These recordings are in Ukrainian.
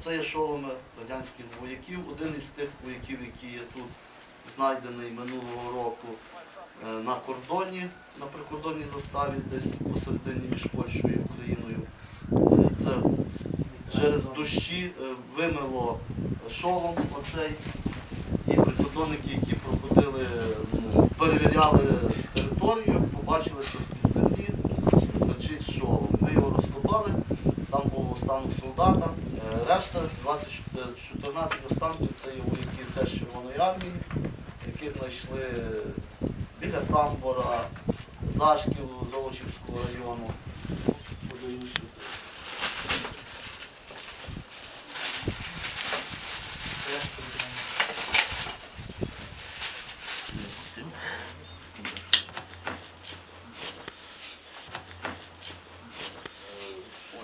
Оце є шоломи радянських вояків. Один із тих вояків, який є тут знайдений минулого року е, на кордоні, на прикордонній заставі, десь посередині між Польщею і Україною. Е, Це через дощі е, вимило шолом оцей. І прикордонники, які проходили, перевіряли територію, побачили, що останок солдата. Е, Решта 20, 14 останків це є вояки теж Червоної армії, яких знайшли біля Самбора, Зашків Золочівського району.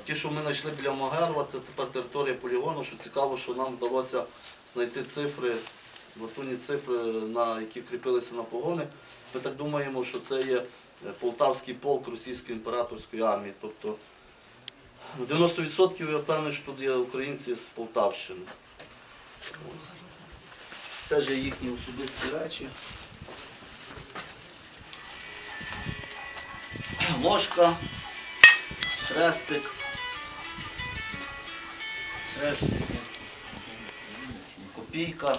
Ті, що ми знайшли біля Могерова, це тепер територія полігону, що цікаво, що нам вдалося знайти цифри, латунні цифри, на які кріпилися на погони. Ми так думаємо, що це є е, полтавський полк російської імператорської армії. Тобто на 90% я впевнений, що тут є українці з Полтавщини. Ось. Теж є їхні особисті речі. Ложка, хрестик. Хрестики. Копійка.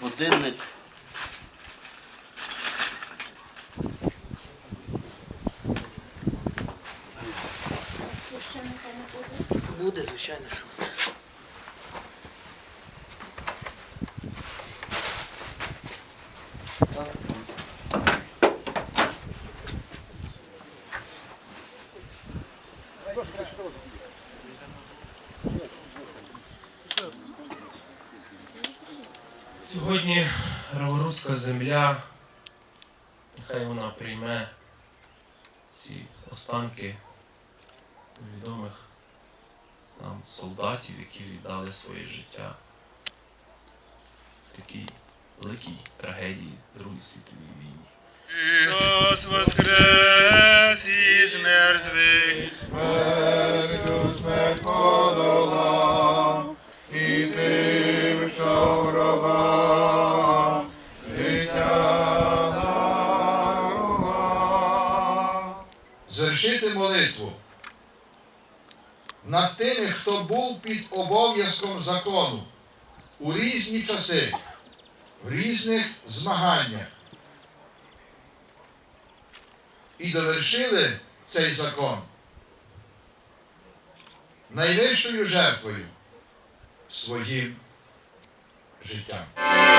Годинник. Буде. Звичайно, що. Сьогодні Раворуська земля, нехай вона прийме ці останки невідомих нам солдатів, які віддали своє життя в такій великій трагедії Другої світовій війні. Христос воскрес із мертвих, Звершити молитву над тими, хто був під обов'язком закону у різні часи, в різних змаганнях. І довершили цей закон найвищою жертвою своїм життям.